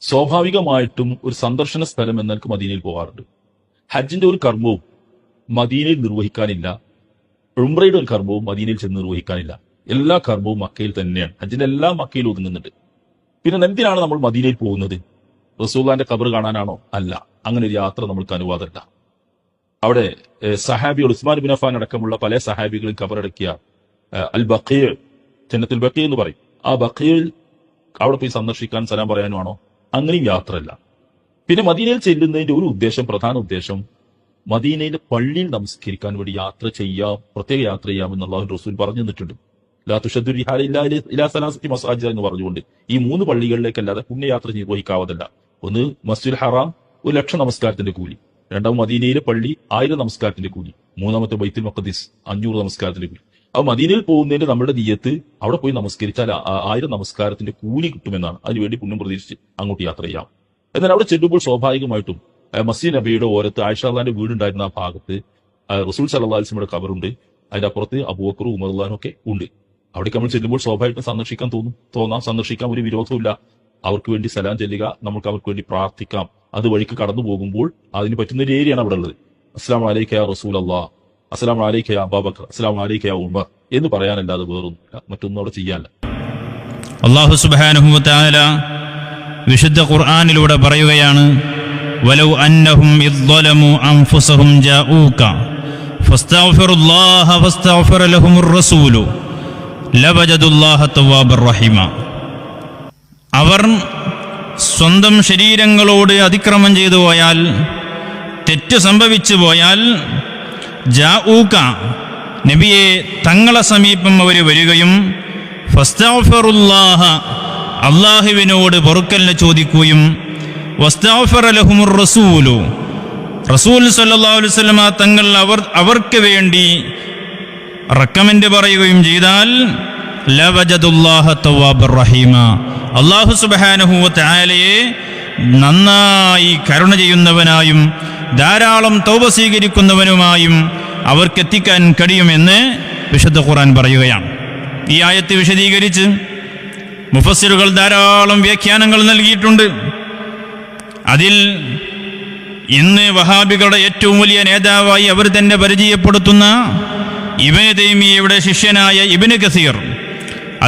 സ്വാഭാവികമായിട്ടും ഒരു സന്ദർശന സ്ഥലം എന്ന മദീനയിൽ പോകാറുണ്ട്. ഹജ്ജിന്റെ ഒരു കർമ്മവും മദീനയിൽ നിർവഹിക്കാനില്ല. ഉംറയുടെ ഒരു കർമ്മവും മദീനയിൽ ചെന്ന് നിർവഹിക്കാനില്ല. എല്ലാ കർമ്മവും മക്കയിൽ തന്നെയാണ്. ഹജ്ജിന്റെ എല്ലാം മക്കയിൽ ഒതുങ്ങുന്നുണ്ട്. പിന്നെ എന്തിനാണ് നമ്മൾ മദീനയിൽ പോകുന്നത്? റസൂല്ലാന്റെ കബർ കാണാനാണോ? അല്ല. അങ്ങനെ ഒരു യാത്ര നമ്മൾക്ക് അനുവാദമല്ല. അവിടെ സഹാബി ഉസ്മാൻ ബിൻ അഫാൻ അടക്കമുള്ള പല സഹാബികളും കബറടക്കിയ അൽ ബഖീർ ചെന്നത്തിൽ ബക്കീർ എന്ന് പറയും. ആ ബഖീർ അവിടെ പോയി സന്ദർശിക്കാൻ സലാം പറയാനുമാണോ? അങ്ങനെയും യാത്രയല്ല. പിന്നെ മദീനയിൽ ചെല്ലുന്നതിന്റെ ഒരു ഉദ്ദേശം പ്രധാന ഉദ്ദേശം മദീനയിലെ പള്ളിയിൽ നമസ്കരിക്കാൻ വേണ്ടി യാത്ര ചെയ്യാം പ്രത്യേക യാത്ര ചെയ്യാം എന്നുള്ള റസൂൽ പറഞ്ഞു തന്നിട്ടുണ്ട്. ലാ തുഷദ്ദു റിഹാല ഇല്ലാ ഇല- ഇലാ സലാസത്തി മസാജിദ് എന്ന് പറഞ്ഞുകൊണ്ട് ഈ മൂന്ന് പള്ളികളിലേക്കല്ലാതെ പുണ്യയാത്ര നിർവഹിക്കാവതല്ല. ഒന്ന് മസ്ജിദ് ഹറാം ഒരു ലക്ഷം നമസ്കാരത്തിന്റെ കൂലി. രണ്ടാമത് മദീനയിലെ പള്ളി ആയിരം നമസ്കാരത്തിന്റെ കൂലി. മൂന്നാമത്തെ ബൈത്തുൽ മക്കദീസ് അഞ്ഞൂറ് നമസ്കാരത്തിന്റെ കൂലി. അപ്പൊ മദീനയിൽ പോകുന്നതിന്റെ നമ്മുടെ നീയത്ത് അവിടെ പോയി നമസ്കരിച്ചാൽ ആയിരം നമസ്കാരത്തിന്റെ കൂലി കിട്ടുമെന്നാണ്. അതിനുവേണ്ടി പുണ്യം പ്രതീക്ഷിച്ച് അങ്ങോട്ട് യാത്ര ചെയ്യാം. എന്നാൽ അവിടെ ചെല്ലുമ്പോൾ സ്വാഭാവികമായിട്ടും മസീൻ നബിയുടെ ഓരത്ത് ആയിഷാന്റെ വീടുണ്ടായിരുന്ന ആ ഭാഗത്ത് റസൂൽ വസല്ലമയുടെ കബറുണ്ട്. അതിന്റെ അപ്പുറത്ത് അബൂബക്കറും ഉമർലാനും ഒക്കെ ഉണ്ട്. അവിടേക്ക് നമ്മൾ ചെല്ലുമ്പോൾ സ്വാഭാവികമായിട്ടും സന്ദർശിക്കാൻ തോന്നും തോന്നാം. സന്ദർശിക്കാൻ ഒരു വിരോധമില്ല അവർക്ക് വേണ്ടി സലാം ചെല്ലുക നമുക്ക് അവർക്ക് വേണ്ടി പ്രാർത്ഥിക്കാം. അത് വഴിക്ക് കടന്നു പോകുമ്പോൾ അതിന് പറ്റുന്ന ഒരു ഏരിയയാണ് അവിടെ ഉള്ളത്. അസ്ലാം അലൈക്ക റസൂൽ അള്ളാഹ് അസ്ലാം അലൈക്ക അബാബക്കർ അസ്സലാം അലൈക്ക ഉമർ എന്ന് പറയാനല്ലാതെ വേറൊന്നുമില്ല. മറ്റൊന്നും അവിടെ ചെയ്യാനില്ല അള്ളാഹു സുബാനുഹുല വിശുദ്ധ ഖുർആാനിലൂടെ പറയുകയാണ് അവർ സ്വന്തം ശരീരങ്ങളോട് അതിക്രമം ചെയ്തു പോയാൽ തെറ്റ് സംഭവിച്ചു പോയാൽ ജാഊക. നബിയെ തങ്ങളെ സമീപം അവർ വരികയും ഫസ്താഫറുല്ലാഹ അള്ളാഹുവിനോട് പൊറുക്കലിനെ ചോദിക്കുകയും വസ്തഗ്ഫറ ലഹുമുർ റസൂലു. റസൂൽ സല്ലല്ലാഹു അലൈഹി വസല്ലമ തങ്ങൾ അവർ അവർക്ക് വേണ്ടി റെക്കമെൻഡ് പറയുകയും ചെയ്താൽ ലവജദുല്ലാഹ തവ്വാബർ റഹീമ. അള്ളാഹു സുബ്ഹാനഹു തആലയെ നന്നായി കരുണ ചെയ്യുന്നവനായും ധാരാളം തൗബ സ്വീകരിക്കുന്നവനുമായും അവർക്കെത്തിക്കാൻ കഴിയുമെന്ന് വിശുദ്ധ ഖുറാൻ പറയുകയാണ്. ഈ ആയത്ത് വിശദീകരിച്ച് മുഫസ്സിറുകൾ ധാരാളം വ്യാഖ്യാനങ്ങൾ നൽകിയിട്ടുണ്ട്. അതിൽ ഇന്ന് വഹാബികളുടെ ഏറ്റവും വലിയ നേതാവായി അവർ തന്നെ പരിചയപ്പെടുത്തുന്ന ഇബന് തൈമിയയുടെ ശിഷ്യനായ ഇബന് കസീർ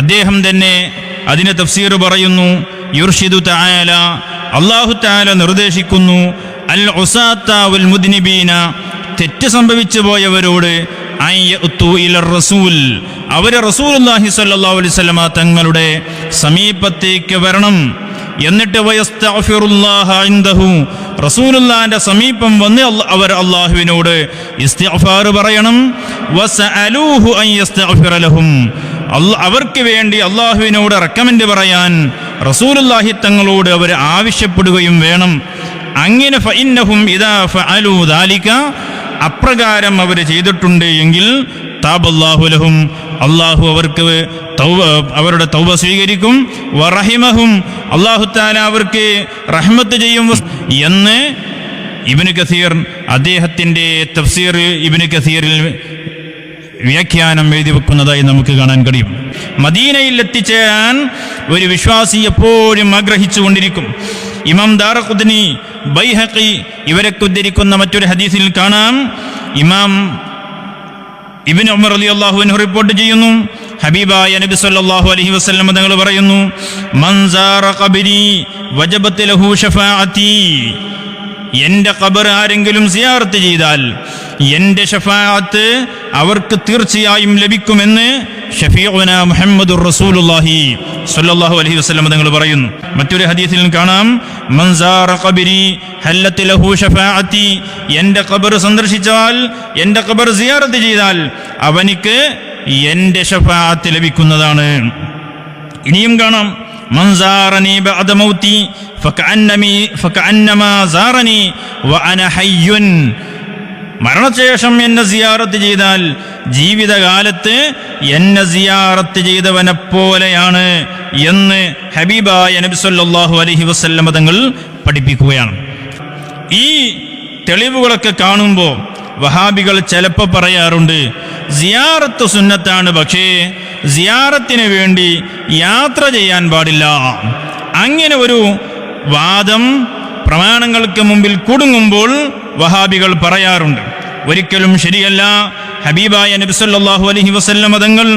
അദ്ദേഹം തന്നെ അതിന് തഫ്സീർ പറയുന്നു യുർഷിദു തആല അള്ളാഹു തആല നിർദ്ദേശിക്കുന്നു അൽ ഒസാത്താവുൽ വൽ മുദ്നിബീന തെറ്റ് സംഭവിച്ചു പോയവരോട് റസൂൽ അവർ റസൂലുള്ളാഹി സ്വല്ലല്ലാഹു അലൈഹി വസല്ലമ തങ്ങളുടെ സമീപത്തേക്ക് വരണം. എന്നിട്ട് റസൂലുള്ളാന്റെ സമീപം വന്ന് അവർ അള്ളാഹുവിനോട് പറയണം. അവർക്ക് വേണ്ടി അള്ളാഹുവിനോട് റെക്കമെൻഡ് പറയാൻ റസൂലുള്ളാഹി തങ്ങളോട് അവർ ആവശ്യപ്പെടുകയും വേണം. അങ്ങനെ ഫഇന്നഹും ഇദാ ഫഅലു ദാലിക. അപ്രകാരം അവർ ചെയ്തിട്ടുണ്ട് എങ്കിൽ താബല്ലാഹു ലഹും. അള്ളാഹു അവർക്ക് തൗബ അവരുടെ തൗബ സ്വീകരിക്കും. വറഹിമഹും. അള്ളാഹു താല അവർക്ക് റഹ്മത്ത് ചെയ്യും. എന്ന് ഇബിന് കസീർ അദ്ദേഹത്തിന്റെ തഫ്സീർ ഇബിന് കസീറിൽ വ്യാഖ്യാനം എഴുതി വെക്കുന്നതായി നമുക്ക് കാണാൻ കഴിയും. മദീനയിൽ എത്തിച്ചേരാൻ ഒരു വിശ്വാസി എപ്പോഴും ആഗ്രഹിച്ചു കൊണ്ടിരിക്കും. ഇമാം ദാറഖുദ്നി ബൈഹഖി ഇവരൊക്കെ ഉദ്ധരിക്കുന്ന മറ്റൊരു ഹദീസിൽ കാണാം. ഇമാം ഇബിൻ ഉമർ അലി അള്ളാഹുവിന് റിപ്പോർട്ട് ചെയ്യുന്നു. ഹബീബായ നബി സല്ലല്ലാഹു അലൈഹി വസല്ലം തങ്ങൾ പറയുന്നു മൻസാറ ഖബരി ലഹു ഷഫാഅതി എന്റെ ഖബർ ആരെങ്കിലും സിയാർത്ത് ചെയ്താൽ എന്റെ ഷഫാഅത്ത് അവർക്ക് തീർച്ചയായും ലഭിക്കുമെന്ന് ഷഫീഖുന മുഹമ്മദ് റസൂലുള്ളാഹി സ്വല്ലല്ലാഹു അലൈഹി വസല്ലം തങ്ങൾ പറയുന്നു. മറ്റൊരു ഹദീസിൽ കാണാം മൻസാറ ഖബരി ഹല്ലത്ത് ലഹു ഷഫാഅത്തി എന്റെ ഖബർ സന്ദർശിച്ചാൽ എന്റെ ഖബർ സിയാറത്ത് ചെയ്താൽ അവനിക്ക് എന്റെ ഷഫാഅത്ത് ലഭിക്കുന്നതാണ്. ഇനിയും കാണാം മൻസാറനി ബഅദ മൗതി ഫകഅന്നമി ഫകഅന്നമാ സാറനി വഅന ഹയ്യുൻ മരണശേഷം എന്നെ സിയാറത്ത് ചെയ്താൽ ജീവിതകാലത്ത് എന്നെ സിയാറത്ത് ചെയ്തവനെ പോലെയാണ് എന്ന് ഹബീബായ നബി അലഹി അലൈഹി വസല്ലമ തങ്ങൾ പഠിപ്പിക്കുകയാണ്. ഈ തെളിവുകളൊക്കെ കാണുമ്പോൾ വഹാബികൾ ചിലപ്പോൾ പറയാറുണ്ട് സിയാറത്ത് സുന്നത്താണ് പക്ഷേ സിയാറത്തിന് വേണ്ടി യാത്ര ചെയ്യാൻ പാടില്ല. അങ്ങനെ ഒരു വാദം പ്രമാണങ്ങൾക്ക് മുമ്പിൽ കുടുങ്ങുമ്പോൾ വഹാബികൾ പറയാറുണ്ട് ഒരിക്കലും ശരിയല്ല. ഹബീബായ നബി അലഹി വസല്ലമ തങ്ങൾ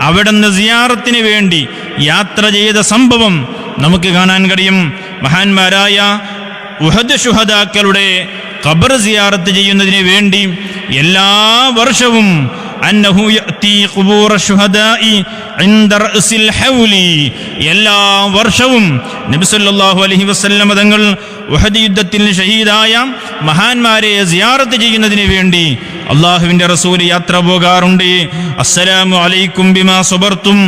അവിടുന്ന് സിയാറത്തിന് വേണ്ടി യാത്ര ചെയ്ത സംഭവം നമുക്ക് കാണാൻ കഴിയും. മഹാന്മാരായ ഉഹദ് ഷുഹദാക്കളുടെ ഖബർ സിയാറത്ത് ചെയ്യുന്നതിന് വേണ്ടി എല്ലാ വർഷവും അന്നഹു യഅതി ഖുബൂറ ശുഹദാഇ ഇൻദ റഅസിൽ ഹൗലി. എല്ലാ വർഷവും നബി സല്ലല്ലാഹു അലൈഹി വസല്ലം തങ്ങൾ ഉഹദ് യുദ്ധത്തിൽ ഷഹീദായ മഹാന്മാരെ സിയാറത്ത് ചെയ്യുന്നതിന് വേണ്ടി അള്ളാഹുവിന്റെ റസൂൽ യാത്ര പോകാറുണ്ട്. അസ്സലാമു അലൈക്കും ബിമാ സുബർത്തും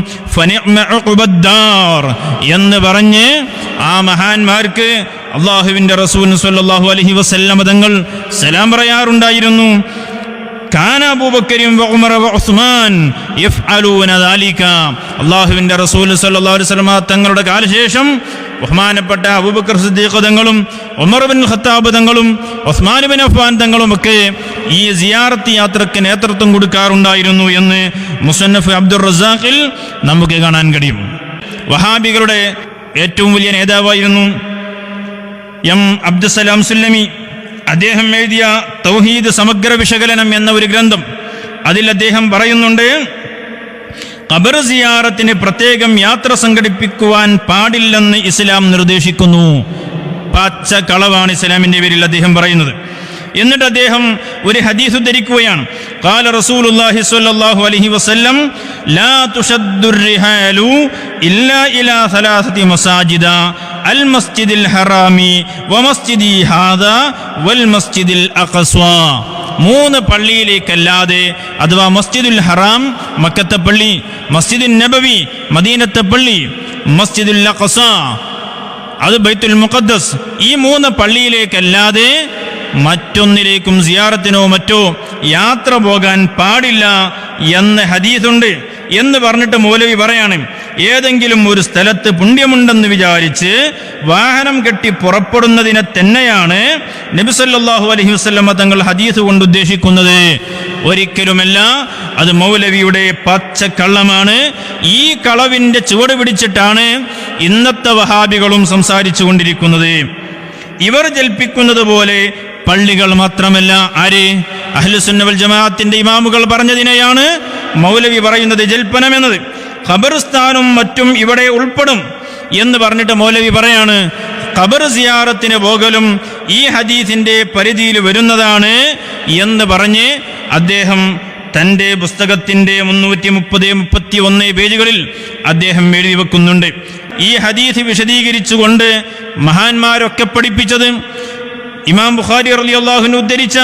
എന്ന് പറഞ്ഞ് ആ മഹാന്മാർക്ക് അള്ളാഹുവിന്റെ റസൂൽ സല്ലല്ലാഹു അലൈഹി വസല്ലം തങ്ങൾ സലാം പറയാറുണ്ടായിരുന്നു. അള്ളാഹുവിന്റെ റസൂൽ വസല്ലം തങ്ങളുടെ കാലശേഷം ബഹുമാനപ്പെട്ട അബൂബക്കർ സിദ്ദീഖ് തങ്ങളും ഉമർ ബിൻ ഖത്താബ് തങ്ങളും ഉസ്മാൻ ബിൻ അഫ്ഫാൻ തങ്ങളും ഒക്കെ ഈ സിയാറത്ത് യാത്രയ്ക്ക് നേതൃത്വം കൊടുക്കാറുണ്ടായിരുന്നു എന്ന് മുസന്നഫ് അബ്ദുർ റസാഖിൽ നമുക്ക് കാണാൻ കഴിയും. വഹാബികളുടെ ഏറ്റവും വലിയ നേതാവായിരുന്നു എം അബ്ദുസലാം സുല്ലമി. അദ്ദേഹം എഴുതിയ തൗഹീദ് സമഗ്ര വിശകലനം എന്ന ഒരു ഗ്രന്ഥം അതിൽ അദ്ദേഹം പറയുന്നുണ്ട് ഖബർ സിയാറത്തിന് പ്രത്യേകം യാത്ര സംഘടിപ്പിക്കുവാൻ പാടില്ലെന്ന് ഇസ്ലാം നിർദ്ദേശിക്കുന്നു പച്ച കളവാണ് ഇസ്ലാമിന്റെ പേരിൽ അദ്ദേഹം പറയുന്നത് എന്നിട്ട് അദ്ദേഹം ഒരു ഹദീസ് ഉദ്ധരിക്കുകയാണ് قال رسول الله صلى الله عليه وسلم لا تشد الرحال إلا إلى ثلاثة مساجد അൽ മസ്ജിദിൽ ഹറാമി വമസ്ജിദി ഹാദ വൽ മസ്ജിദിൽ അഖസ്വാ. മൂന്ന് പള്ളിയിലേക്കല്ലാതെ അഥവാ മസ്ജിദുൽ ഹറാം മക്കത്തെ പള്ളി മസ്ജിദുൽ നബവി മദീനത്തെ പള്ളി മസ്ജിദുൽ അഖസ അത് ബൈത്തുൽ മുഖദ്ദസ്. ഈ മൂന്ന് പള്ളിയിലേക്കല്ലാതെ മറ്റൊന്നിലേക്കും സിയാറത്തിനോ മറ്റോ യാത്ര പോകാൻ പാടില്ല എന്ന് ഹദീസുണ്ട്. എന്ന് പറഞ്ഞിട്ട് മൗലവി പറയാണ് ഏതെങ്കിലും ഒരു സ്ഥലത്ത് പുണ്യമുണ്ടെന്ന് വിചാരിച്ച് വാഹനം കെട്ടി പുറപ്പെടുന്നതിനെ തന്നെയാണ് നബിസല്ലാഹു അലഹി വസ്ലമ തങ്ങൾ ഹദീസ് കൊണ്ട് ഉദ്ദേശിക്കുന്നത്. ഒരിക്കലുമല്ല അത് മൗലവിയുടെ പച്ച കള്ളമാണ്. ഈ കളവിന്റെ ചുവട് പിടിച്ചിട്ടാണ് ഇന്നത്തെ വഹാബികളും സംസാരിച്ചു കൊണ്ടിരിക്കുന്നത്. ഇവർ ജൽപ്പിക്കുന്നത് പോലെ പള്ളികൾ മാത്രമല്ല. ആര്? അഹ്ലുസുന്നവൽ ജമാഅത്തിന്റെ ഇമാമുകൾ പറഞ്ഞതിനെയാണ് മൗലവി പറയുന്നത് ജൽപ്പനം എന്നത്. ഖബർസ്ഥാനും മറ്റും ഇവിടെ ഉൾപ്പെടും എന്ന് പറഞ്ഞിട്ട് മൗലവി പറയാണ് ഖബർ സിയാറത്തിന് പോകലും ഈ ഹദീസിന്റെ പരിധിയിൽ വരുന്നതാണ് എന്ന് പറഞ്ഞ് അദ്ദേഹം തന്റെ പുസ്തകത്തിന്റെ മുന്നൂറ്റി മുപ്പത് മുപ്പത്തി ഒന്ന് പേജുകളിൽ അദ്ദേഹം എഴുതി വെക്കുന്നുണ്ട്. ഈ ഹദീസ് വിശദീകരിച്ചുകൊണ്ട് മഹാന്മാരൊക്കെ പഠിപ്പിച്ചത് ഇമാം ബുഖാരി റളിയല്ലാഹുവിന് ഉദ്ധരിച്ച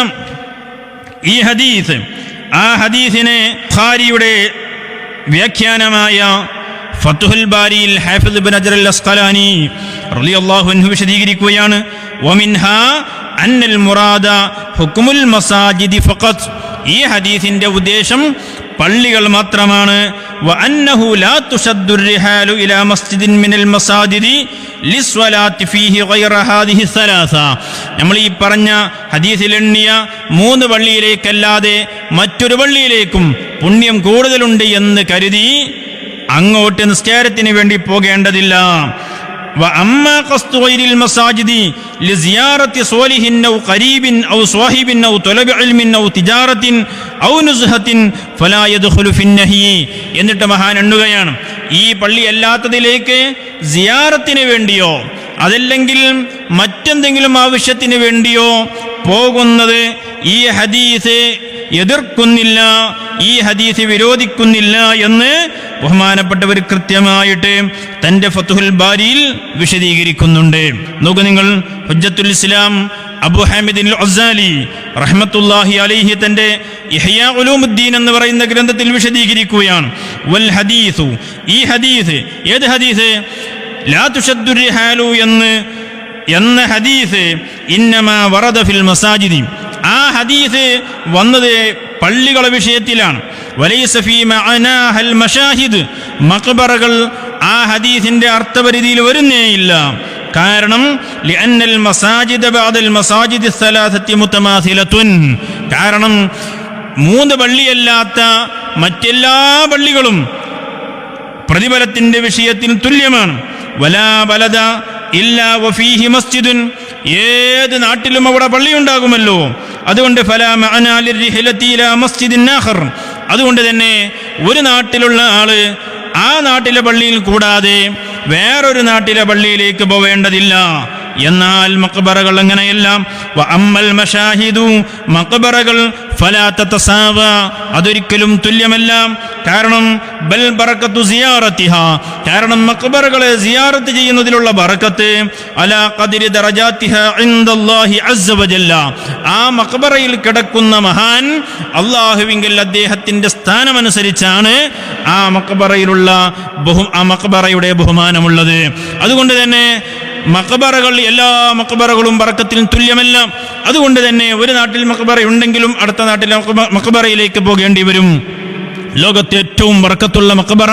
ഈ ഹദീസ് ആ ഹദീസിനെ ഖാരിയുടെ വ്യാഖ്യാനമായ ഫത്തുഹുൽ ബാരിയിൽ ഹാഫിദ് ബിൻ അജർ അൽ അസ്കലാനി റളിയല്ലാഹു അൻഹു വിശദീകരിക്കുകയാണ് വമിൻഹ അന്നൽ മുറാദ ഹുക്കുമുൽ മസാജിദി ഫഖത്ത് ഈ ഹദീസിന്റെ ഉദ്ദേശം പള്ളികൾ മാത്രമാണ്. വഅന്നഹു ലാ തുഷദ്ദുർ റിഹാലു ഇലാ മസ്ജിദിൻ മിനൽ മസാജിദി നമ്മൾ ഈ പറഞ്ഞ ഹദീസിലെണ്ണിയ മൂന്ന് പള്ളിയിലേക്കല്ലാതെ മറ്റൊരു പള്ളിയിലേക്കും പുണ്യം കൂടുതലുണ്ട് എന്ന് കരുതി അങ്ങോട്ട് നിസ്കാരത്തിന് വേണ്ടി പോകേണ്ടതില്ല. وأما قصد غير المساجد لزيارة صالح أو قريب أو صاحب أو طلب علم أو تجارة أو نزهة فلا يدخل في النهي എന്നിട്ട് മഹാൻ എണ്ണുകയാണ് ഈ പള്ളി അല്ലാത്തതിലേക്ക് സിയാറത്തിന് വേണ്ടിയോ അതല്ലെങ്കിൽ മറ്റെന്തെങ്കിലും ആവശ്യത്തിന് വേണ്ടിയോ പോകുന്നത് ഈ ഹദീസ് എതിർക്കുന്നില്ല ഈ ഹദീസ് വിരോധിക്കുന്നില്ല എന്ന് ബഹുമാനപ്പെട്ടവർ കൃത്യമായിട്ട് തന്റെ ഫത്തുഹുൽ ബാരിയിൽ വിശദീകരിക്കുന്നുണ്ട്. നോക്കൂ നിങ്ങൾ ഹുജ്ജത്തുൽ ഇസ്ലാം അബു ഹാമിദിൻ അസാലി റഹ്മത്തുല്ലാഹി അലൈഹി തന്റെ ഉലൂമുദ്ദീൻ എന്ന് പറയുന്ന ഗ്രന്ഥത്തിൽ വിശദീകരിക്കുകയാണ്. വൽ ഹദീസു ഈ ഹദീസ് ഏത് ഹദീസ്? ലാ തുഷദ്ദു റിഹാലു എന്ന് എന്ന ഹദീസ് ഇന്നമാ വറദ ഫിൽ മസാജിദി. ആ ഹദീസ് വന്നത് പള്ളികളെ വിഷയത്തിലാണ്. മഖബറകൾ ആ ഹദീസിന്റെ അർത്ഥപരിധിയിൽ വരുന്നേയില്ല. കാരണം ലിഅന്നൽ മസാജിദ ബഅദൽ മസാജിദി സലാസത്തി മുതമാസിലത്തുൻ കാരണം മൂന്ന് പള്ളിയല്ലാത്ത മറ്റെല്ലാ പള്ളികളും പ്രതിഫലത്തിന്റെ വിഷയത്തിൽ തുല്യമാണ്. വലാ ബലദ ഇല്ലാ വഫീഹി മസ്ജിദുൻ. ഏത് നാട്ടിലും അവിടെ പള്ളി ഉണ്ടാകുമല്ലോ അതുകൊണ്ട് അതുകൊണ്ട് തന്നെ ഒരു നാട്ടിലുള്ള ആൾ ആ നാട്ടിലെ പള്ളിയിൽ കൂടാതെ വേറൊരു നാട്ടിലെ പള്ളിയിലേക്ക് പോവേണ്ടതില്ല. എന്നാൽ മക്ബറകൾ അങ്ങനെയെല്ലാം. അമ്മൽ മഷാഹിദു മക്ബറകൾ ഫലാത്ത തസാവ അതൊരിക്കലും തുല്യമല്ല. കാരണം ബൽ ബറക്കത്തു സിയാറത്തിഹ കാരണം മക്ബറകളെ സിയാറത്ത് ചെയ്യുന്നതിലുള്ള ബറക്കത്ത് അലാ ഖദിരി ദറജാത്തിഹ ഇൻദല്ലാഹി അസ്സ വജല്ല. ആ മക്ബറയിൽ കിടക്കുന്ന മഹാൻ അള്ളാഹുവിങ്കിൽ അദ്ദേഹത്തിന്റെ സ്ഥാനമനുസരിച്ചാണ് ആ മക്ബറയിലുള്ള ബഹു ആ മക്ബറയുടെ ബഹുമാനമുള്ളത്. അതുകൊണ്ട് തന്നെ മക്ബറകൾ എല്ലാ മക്ബറകളും പറക്കത്തിനും തുല്യമല്ല. അതുകൊണ്ട് തന്നെ ഒരു നാട്ടിൽ മക്ബറ ഉണ്ടെങ്കിലും അടുത്ത നാട്ടിലെ മക്കബറയിലേക്ക് പോകേണ്ടി വരും. ലോകത്തെ ഏറ്റവും ബർക്കത്തുള്ള മക്ബറ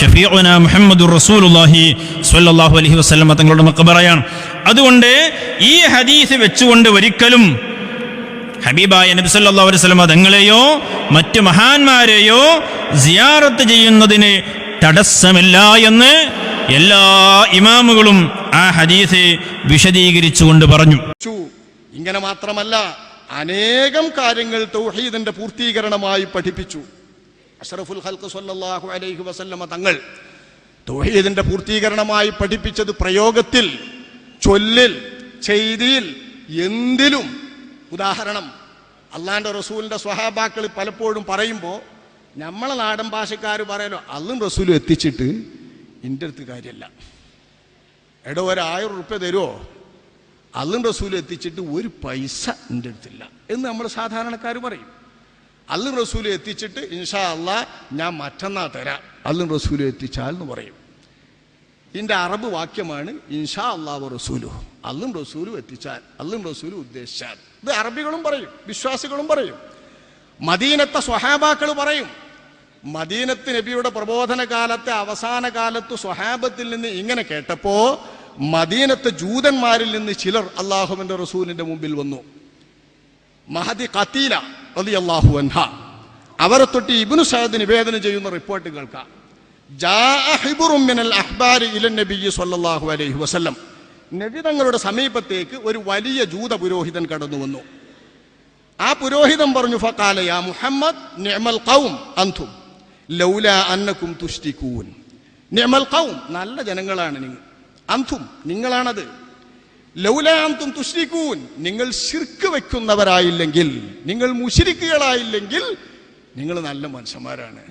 ഷഫീഉന മുഹമ്മദ് റസൂലുള്ളാഹി സ്വല്ലല്ലാഹു അലൈഹി വസല്ലം തങ്ങളുടെ മക്ബറയാണ്. അതുകൊണ്ട് ഈ ഹദീസ് വെച്ചുകൊണ്ട് ഒരിക്കലും ഹബീബായ നബി സല്ലല്ലാഹു അലൈഹി വസല്ലം തങ്ങളെയോ മറ്റ് മഹാന്മാരെയോ സിയാറത്ത് ചെയ്യുന്നതിന് തടസ്സമില്ല എന്ന് എല്ലാ ഇമാമുകളും ആ ഹദീസ് വിശദീകരിച്ചുകൊണ്ട് പറഞ്ഞു. ഇങ്ങനെ മാത്രമല്ല അനേകം കാര്യങ്ങൾ തൗഹീദിന്റെ പൂർത്തീകരണമായി പഠിപ്പിച്ചു. അഷറഫുൽ ഹൽക്ക് സല്ലല്ലാഹു അലൈഹി വസല്ലമ തങ്ങൾ തൗഹീദിന്റെ പൂർത്തീകരണമായി പഠിപ്പിച്ചത് പ്രയോഗത്തിൽ ചൊല്ലിൽ ചെയ്തിയിൽ എന്തിലും. ഉദാഹരണം അള്ളാന്റെ റസൂലിന്റെ സ്വഹാബാക്കൾ പലപ്പോഴും പറയുമ്പോൾ നമ്മളെ നാടൻ ഭാഷക്കാർ പറയലോ അള്ളും റസൂലും എത്തിച്ചിട്ട് എന്റെ അടുത്ത് കാര്യമല്ല എടോ ഒരായിരം റുപ്യ തരുമോ അള്ളും റസൂലും എത്തിച്ചിട്ട് ഒരു പൈസ എന്റെ അടുത്തില്ല എന്ന് നമ്മൾ സാധാരണക്കാർ പറയും. അള്ളും റസൂലും എത്തിച്ചിട്ട് ഇൻഷാ അള്ളാ ഞാൻ മറ്റന്നാ തരാം. അള്ളും റസൂലും എത്തിച്ചാൽ എന്ന് പറയും. ഇതിന്റെ അറബ് വാക്യമാണ് ഇൻഷാ അള്ളാഹു റസൂലു അള്ളും റസൂലും എത്തിച്ചാൽ അള്ളും റസൂലും ഉദ്ദേശിച്ചാൽ. ഇത് അറബികളും പറയും വിശ്വാസികളും പറയും. മദീനത്തെ സ്വഹാബാക്കൾ പറയും മദീനത്ത് നബിയുടെ പ്രബോധന കാലത്തെ അവസാന കാലത്ത് സ്വഹാബത്തിൽ നിന്ന് ഇങ്ങനെ കേട്ടപ്പോ മദീനത്തെ ജൂതന്മാരിൽ നിന്ന് ചിലർ അള്ളാഹുവിന്റെ റസൂലിന്റെ മുമ്പിൽ വന്നു. മഹദി കത്തീല റളിയല്ലാഹു അൻഹ. അവരെ തൊട്ട് ഇബിനു സയദ് നിവേദനം ചെയ്യുന്ന റിപ്പോർട്ട് കേൾക്കാം. നബി തങ്ങളുടെ സമീപത്തേക്ക് ഒരു വലിയ ജൂത പുരോഹിതൻ കടന്നു വന്നു. ആ പുരോഹിതൻ പറഞ്ഞു ഫഖാല യാ മുഹമ്മദ് നിഅമൽ ഖൗം അൻതും. ലൗല അന്നക്കും തുഷ്ടിക്കൂൻ നിയമൽ കൗം നല്ല ജനങ്ങളാണ് നിങ്ങൾ. അന്തും നിങ്ങളാണത്. ലൗല അന്തും തുഷ്ടിക്കൂൻ നിങ്ങൾ ശിർക്ക് വെക്കുന്നവരായില്ലെങ്കിൽ നിങ്ങൾ മുഷിരിക്കുകളായില്ലെങ്കിൽ നിങ്ങൾ നല്ല മനുഷ്യന്മാരാണ്.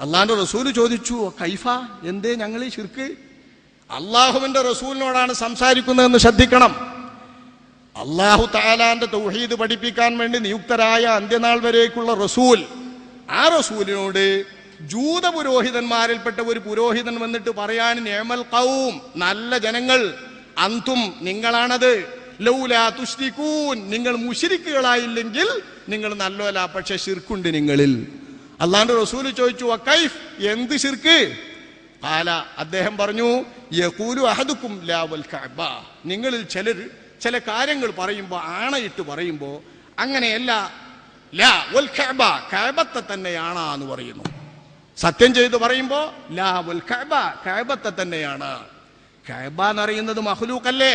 അള്ളാഹാന്റെ റസൂൽ ചോദിച്ചു കൈഫ എന്തേ ഞങ്ങൾ ഈ ശിർക്ക്? അള്ളാഹുവിന്റെ റസൂലിനോടാണ് സംസാരിക്കുന്നതെന്ന് ശ്രദ്ധിക്കണം. അള്ളാഹു താലാന്റെ തൗഹീദ് പഠിപ്പിക്കാൻ വേണ്ടി നിയുക്തരായ അന്ത്യനാൾ വരേക്കുള്ള റസൂൽ ആ റസൂലിനോട് ജൂത പുരോഹിതന്മാരിൽപ്പെട്ട ഒരു പുരോഹിതൻ വന്നിട്ട് പറയാൻ നേമൽ കൗം നല്ല ജനങ്ങൾ അന്തും നിങ്ങളാണത്. ലൗലാ തുഷ്ടിക്കൂൻ നിങ്ങൾ മുഷിരിക്കുകളായില്ലെങ്കിൽ നിങ്ങൾ നല്ലോല പക്ഷെ ശിർക്കുണ്ട് നിങ്ങളിൽ. അള്ളാന്റെ റസൂൽ ചോദിച്ചു വക്കൈഫ് എന്ത് ശിർക്ക്? കാല അദ്ദേഹം പറഞ്ഞു യകൂലു അഹദുക്കും ലാവൽ കഅബ. നിങ്ങളിൽ ചിലർ ചില കാര്യങ്ങൾ പറയുമ്പോൾ ആണയിട്ട് പറയുമ്പോൾ അങ്ങനെയല്ല ലാ വൽ കഅബ തന്നെയാണ് എന്ന് പറയുന്നു. സത്യം ചെയ്ത് പറയുമ്പോൾ ലാ വൽ കഅബ തന്നെയാണ്. കഅബ എന്ന് അറിയുന്നത് മഹ്ലൂക്കല്ലേ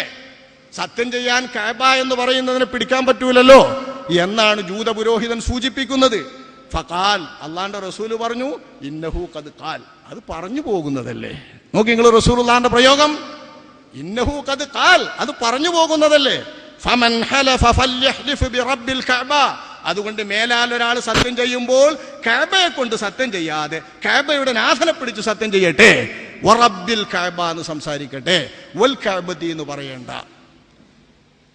സത്യം ചെയ്യാൻ കഅബ എന്ന് പറയുന്നതിനെ പിടിക്കാൻ പറ്റൂലല്ലോ? എന്നാണ് ജൂത പുരോഹിതൻ സൂചിപ്പിക്കുന്നത്. ഫഖാൽ അള്ളാന്റെ റസൂൽ പറഞ്ഞു ഇന്നഹു കത് കാൽ അത് പറഞ്ഞു പോകുന്നതല്ലേ? നോക്കി നിങ്ങൾ റസൂൽ അള്ളാന്റെ പ്രയോഗം. ഇന്നഹു കത് കാൽ അത് പറഞ്ഞു പോകുന്നതല്ലേ? ഫമൻ ഹലഫ ഫല്യഹ്ലിഫ് ബിറബ്ബിൽ കഅബ. അതുകൊണ്ട് മേലാൽ ഒരാൾ സത്യം ചെയ്യുമ്പോൾ കാബയെ കൊണ്ട് സത്യം ചെയ്യാതെ കാബയുടെ നാഥനെ പിടിച്ച് സത്യം ചെയ്യട്ടെ. വറബ്ബിൽ കാബ എന്ന് സംസാരിക്കട്ടെ. വൽ കാബതി എന്ന് പറയണ്ട.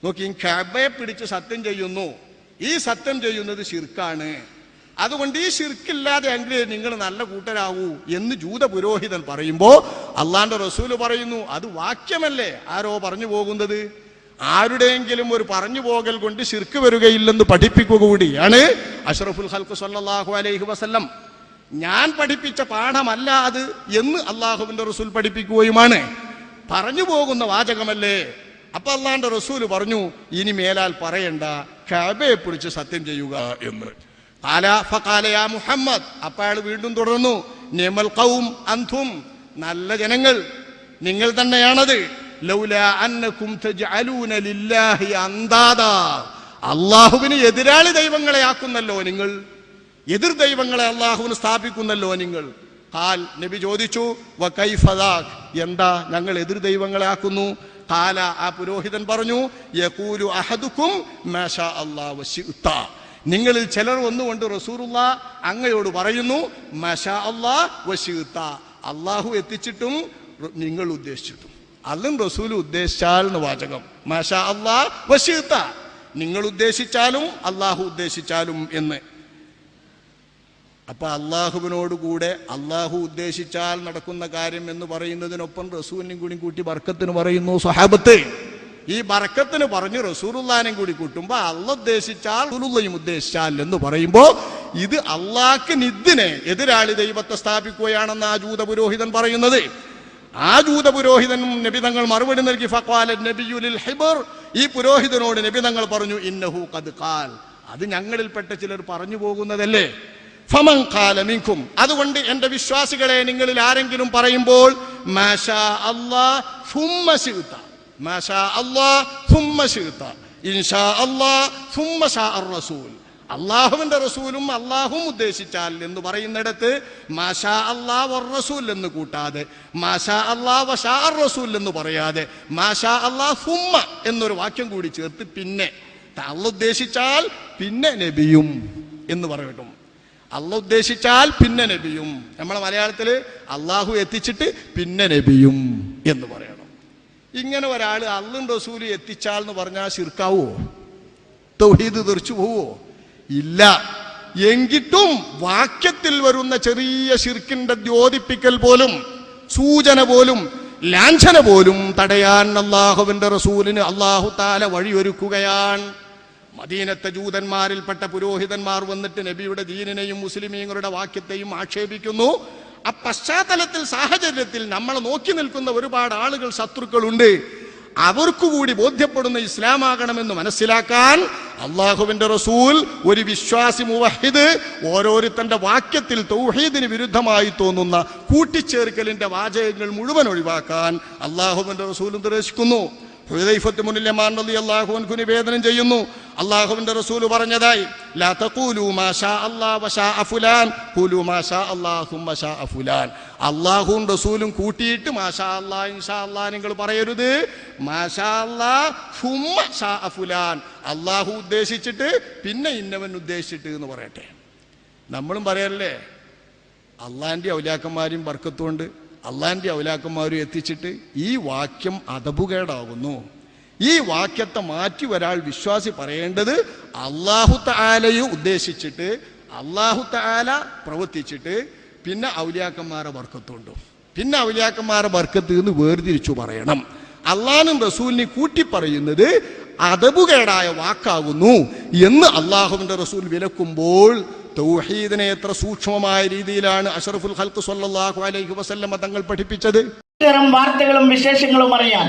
നോക്കി കാബയെ പിടിച്ച് സത്യം ചെയ്യുന്നു. ഈ സത്യം ചെയ്യുന്നത് ശിർക്കാണ്. അതുകൊണ്ട് ഈ ശിർക്കില്ലാതെ എങ്കിലും നിങ്ങൾ നല്ല കൂട്ടരാകൂ എന്ന് ജൂത പുരോഹിതൻ പറയുമ്പോൾ അള്ളാന്റെ റസൂൽ പറയുന്നു അത് വാക്യമല്ലേ? ആരോ പറഞ്ഞു പോകുന്നത്? ആരുടെയെങ്കിലും ഒരു പറഞ്ഞു പോകൽ കൊണ്ട് ശിർക്ക് വരികയില്ലെന്ന് പഠിപ്പിക്കുക കൂടിയാണ് അഷ്റഫുൽ ഹൽക്ക് സല്ലാഹു അലൈഹി വസല്ലം. ഞാൻ പഠിപ്പിച്ച പാഠമല്ല അത് എന്ന് അള്ളാഹുവിന്റെ റസൂൽ പഠിപ്പിക്കുകയുമാണ്. പറഞ്ഞു പോകുന്ന വാചകമല്ലേ? അപ്പൊ അള്ളാന്റെ റസൂൽ പറഞ്ഞു ഇനി മേലാൽ പറയണ്ട കബയെ പിടിച്ച് സത്യം ചെയ്യുക. എന്ന്. കാല മുഹമ്മദ്. അപ്പ അയാൾ വീണ്ടും തുടർന്നു നിമൽ കൗം അന്ധും നല്ല ജനങ്ങൾ നിങ്ങൾ തന്നെയാണത്. ലൗല അന്നക്കും തജ്അലൂന ലില്ലാഹി അന്ദാദ. അള്ളാഹുവിന് എതിരാളി ദൈവങ്ങളെ ആക്കുന്നല്ലോ നിങ്ങൾ. എതിർ ദൈവങ്ങളെ അള്ളാഹുവിന് സ്ഥാപിക്കുന്നല്ലോ നിങ്ങൾ. കാൽ നബി ചോദിച്ചു വ കൈഫദാഖ് എന്താ ഞങ്ങൾ എതിർ ദൈവങ്ങളെ ആക്കുന്നു? കാല ആ പുരോഹിതൻ പറഞ്ഞു യകൂലു അഹദുക്കും മാഷാ വശിഅ്ത നിങ്ങളിൽ ചിലർ ഒന്നുകൊണ്ട് റസൂറുള്ള അങ്ങയോട് പറയുന്നു മഷാ അള്ളാ വശീത്ത അള്ളാഹു എത്തിച്ചിട്ടും നിങ്ങൾ ഉദ്ദേശിച്ചിട്ടും. അതും റസൂൽ ഉദ്ദേശിച്ചാൽ എന്ന് വാചകം. മാഷാ അള്ളാ വശീത്ത നിങ്ങൾ ഉദ്ദേശിച്ചാലും അള്ളാഹു ഉദ്ദേശിച്ചാലും എന്ന്. അപ്പൊ അള്ളാഹുവിനോട് കൂടെ അള്ളാഹു ഉദ്ദേശിച്ചാൽ നടക്കുന്ന കാര്യം എന്ന് പറയുന്നതിനൊപ്പം റസൂലിനും കൂടി കൂട്ടി ബർക്കത്തിന് പറയുന്നു സ്വഹാബത്ത്. ഈ ബർക്കത്തിന് പറഞ്ഞ് റസൂറുല്ലാനും കൂടി കൂട്ടുമ്പോ അള്ള ഉദ്ദേശിച്ചാൽ റസൂലുള്ളയും ഉദ്ദേശിച്ചാൽ എന്ന് പറയുമ്പോൾ ഇത് അള്ളാഹ്ക്ക് നിദ്ദിനെ എതിരാളി ദൈവത്തെ സ്ഥാപിക്കുകയാണെന്ന് ആ ജൂത പുരോഹിതൻ പറയുന്നത്. ആ ജൂത പുരോഹിതനും നബിതങ്ങൾ മറുപടി നൽകി ഫക്വാല നബിയുലിൽ ഹിബർ. ഈ പുരോഹിതനോട് നബിതങ്ങൾ പറഞ്ഞു ഇന്നഹു കത് കാൽ അത് ഞങ്ങളിൽപ്പെട്ട ചിലർ പറഞ്ഞു പോകുന്നതല്ലേ? ഫമൻ ഖാല മിൻകും. അതുകൊണ്ട് എന്റെ വിശ്വാസികളെ നിങ്ങളിൽ ആരെങ്കിലും പറയുമ്പോൾ മാഷാ അള്ളാ മാഷാ ഇൻഷാ അള്ളാ സുമ്മ ഷാ റസൂൽ. അള്ളാഹുവിന്റെ റസൂലും അള്ളാഹും ഉദ്ദേശിച്ചാൽ എന്ന് പറയുന്നിടത്ത് മാഷാ അള്ളാഹ് റസൂൽ എന്ന് കൂട്ടാതെ മാഷാ അള്ളാ വഷാ റസൂൽ എന്ന് പറയാതെ മാഷാ അള്ളാ ഹുമ്മ എന്നൊരു വാക്യം കൂടി ചേർത്ത് പിന്നെ അള്ള ഉദ്ദേശിച്ചാൽ പിന്നെ നബിയും എന്ന് പറയട്ടും അള്ള ഉദ്ദേശിച്ചാൽ പിന്നെ നബിയും. നമ്മളെ മലയാളത്തിൽ അള്ളാഹു എത്തിച്ചിട്ട് പിന്നെ നബിയും എന്ന് പറയണം. ഇങ്ങനെ ഒരാൾ അള്ളും റസൂലും എത്തിച്ചാൽ എന്ന് പറഞ്ഞാൽ ശിർക്കാവോ തൗഹീദ് തെറിച്ചു പോവോ ഇല്ല. എങ്കിട്ടും വാക്യത്തിൽ വരുന്ന ചെറിയ ശിർക്കിന്റെ ദ്യോതിപ്പിക്കൽ പോലും സൂചന പോലും ലാഞ്ചന പോലും തടയാൻ അള്ളാഹുവിന്റെ റസൂലിന് അള്ളാഹു താല വഴിയൊരുക്കുകയാണ്. മദീനത്തെ ജൂതന്മാരിൽപ്പെട്ട പുരോഹിതന്മാർ വന്നിട്ട് നബിയുടെ ദീനിനെയും മുസ്ലിമീങ്ങളുടെ വാക്യത്തെയും ആക്ഷേപിക്കുന്നു. ആ പശ്ചാത്തലത്തിൽ സാഹചര്യത്തിൽ നമ്മൾ നോക്കി നിൽക്കുന്ന ഒരുപാട് ആളുകൾ ശത്രുക്കളുണ്ട്. അവർക്കു കൂടി ബോധ്യപ്പെടുന്ന ഇസ്ലാമാകണമെന്ന് മനസ്സിലാക്കാൻ അള്ളാഹുവിന്റെ റസൂൽ ഒരു വിശ്വാസി മുവഹിദ് ഓരോരുത്തന്റെ വാക്യത്തിൽ തൗഹീദിന് വിരുദ്ധമായി തോന്നുന്ന കൂട്ടിച്ചേർക്കലിന്റെ വാചകങ്ങൾ മുഴുവൻ ഒഴിവാക്കാൻ അള്ളാഹുവിന്റെ റസൂൽ നിർദ്ദേശിക്കുന്നു. ഹുദൈഫത്ത് മുന്നിലെ മാൻ അൻഹു നിവേദനം ചെയ്യുന്നു. അള്ളാഹുവിന്റെ റസൂൽ പറഞ്ഞതായി ലാ തഖൂലു ما شاء الله വശാ فلان. قولوا ما شاء الله ثم شاء فلان. അള്ളാഹും റസൂലും കൂട്ടിയിട്ട് മാഷാ അല്ലാഹ് ഇൻഷാ അല്ലാഹ് നിങ്ങൾ പറയരുത്. മാഷാ അല്ലാഹ് സുമ്മ ഷാ അഫുലാൻ അള്ളാഹു ഉദ്ദേശിച്ചിട്ട് പിന്നെ ഇന്നവൻ ഉദ്ദേശിച്ചിട്ട് എന്ന് പറയട്ടെ. നമ്മളും പറയല്ലേ? അള്ളാഹിന്റെ ഔലാക്കന്മാരും ബർക്കത്തുകൊണ്ട് അള്ളാന്റെ ഔലാക്കന്മാരും എത്തിച്ചിട്ട് ഈ വാക്യം അതപുകേടാകുന്നു ഈ വാക്യത്തെ മാറ്റി ഒരാൾ വിശ്വാസി പറയേണ്ടത് അള്ളാഹു താലയെ ഉദ്ദേശിച്ചിട്ട് അള്ളാഹു താല പ്രവർത്തിച്ചിട്ട് പിന്നെ ഔലിയാക്കന്മാരെ വർക്കത്തുണ്ട്. പിന്നെ ഔലിയാക്കന്മാരെ വർക്കത്ത് എന്ന് വേർതിരിച്ചു പറയണം. അള്ളാഹും റസൂലിനെ കൂട്ടി പറയുന്നത് അതപുകേടായ വാക്കാകുന്നു എന്ന് അള്ളാഹുവിന്റെ റസൂൽ വിലക്കുമ്പോൾ തൗഹീദിനെ എത്ര സൂക്ഷ്മമായ രീതിയിലാണ് അഷറഫുൽ ഹൽക്ക് സല്ലാഹു അലൈഹി വസല്ലമ തങ്ങൾ പഠിപ്പിച്ചത്. ഇത്തരം വാർത്തകളും വിശേഷങ്ങളും അറിയാൻ